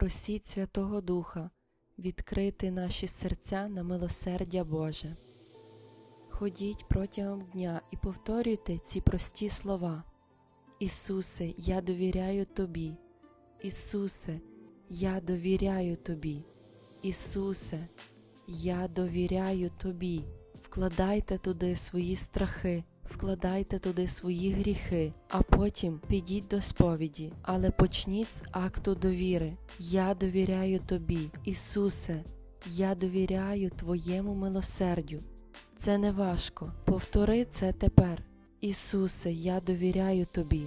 Просіть Святого Духа відкрити наші серця на милосердя Боже. Ходіть протягом дня і повторюйте ці прості слова. Ісусе, я довіряю Тобі. Ісусе, я довіряю Тобі. Ісусе, я довіряю Тобі. Вкладайте туди свої страхи, вкладайте туди свої гріхи, а потім підіть до сповіді, але почніть з акту довіри. Я довіряю Тобі, Ісусе, я довіряю Твоєму милосердю. Це не важко. Повтори це тепер. Ісусе, я довіряю Тобі.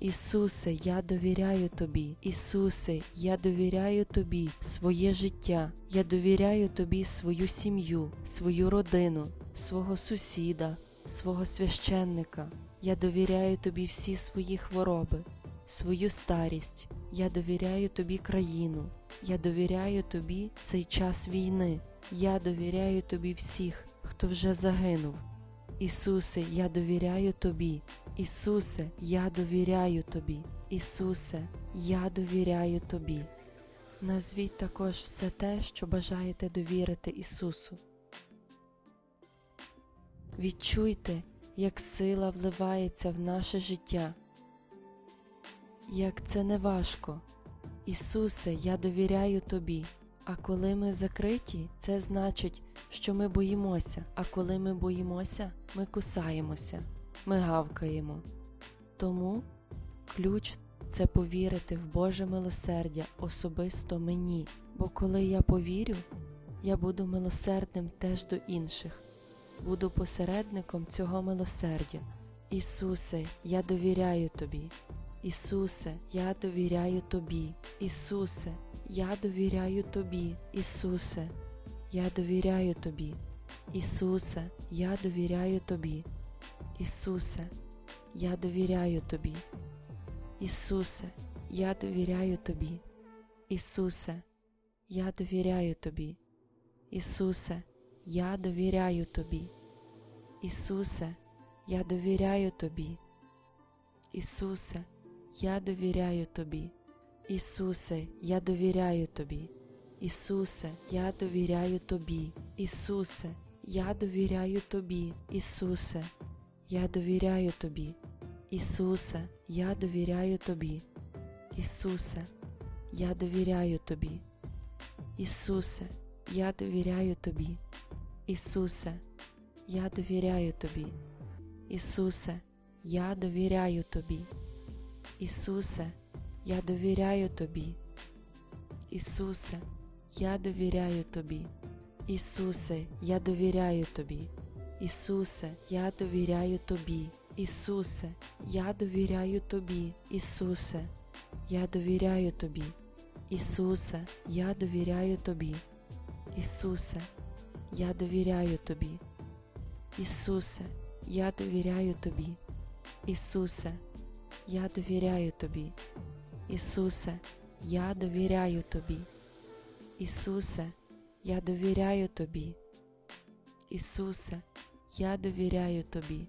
Ісусе, я довіряю Тобі. Ісусе, я довіряю Тобі своє життя. Я довіряю Тобі свою сім'ю, свою родину, свого сусіда, свого священника. Я довіряю Тобі всі свої хвороби, свою старість. Я довіряю Тобі країну. Я довіряю Тобі цей час війни. Я довіряю Тобі всіх, хто вже загинув. Ісусе, я довіряю Тобі. Ісусе, я довіряю Тобі. Ісусе, я довіряю Тобі. Назвіть також все те, що бажаєте довірити Ісусу. Відчуйте, як сила вливається в наше життя, як це не важко. Ісусе, я довіряю Тобі. А коли ми закриті, це значить, що ми боїмося, а коли ми боїмося, ми кусаємося, ми гавкаємо. Тому ключ це повірити в Боже милосердя особисто мені, бо коли я повірю, я буду милосердним теж до інших, буду посередником цього милосердя. Ісусе, я довіряю Тобі. Ісусе, я довіряю Тобі. Ісусе, я довіряю Тобі, Ісусе, я довіряю Тобі, Ісусе, я довіряю Тобі, Ісусе, я довіряю Тобі, Ісусе, я довіряю Тобі, Ісусе, я довіряю Тобі, Ісусе, я довіряю Тобі, Ісусе, я довіряю Тобі, Ісусе, я довіряю Тобі. Ісусе, я довіряю Тобі. Ісусе, я довіряю Тобі. Ісусе, я довіряю Тобі. Ісусе, я довіряю Тобі. Ісусе, я довіряю Тобі. Ісусе, я довіряю Тобі. Ісусе, я довіряю Тобі. Ісусе, я довіряю Тобі. Ісусе, я довіряю Тобі. Ісусе, я довіряю Тобі. Ісусе, я довіряю Тобі. Ісусе, я довіряю Тобі. Ісусе, я довіряю Тобі. Ісусе, я довіряю Тобі. Ісусе, я довіряю Тобі. Ісусе, я довіряю Тобі. Ісусе, я довіряю Тобі. Ісусе, я довіряю Тобі. Ісусе, я довіряю Тобі. Ісусе, я довіряю Тобі. Ісусе, я довіряю Тобі. Ісусе, я довіряю Тобі.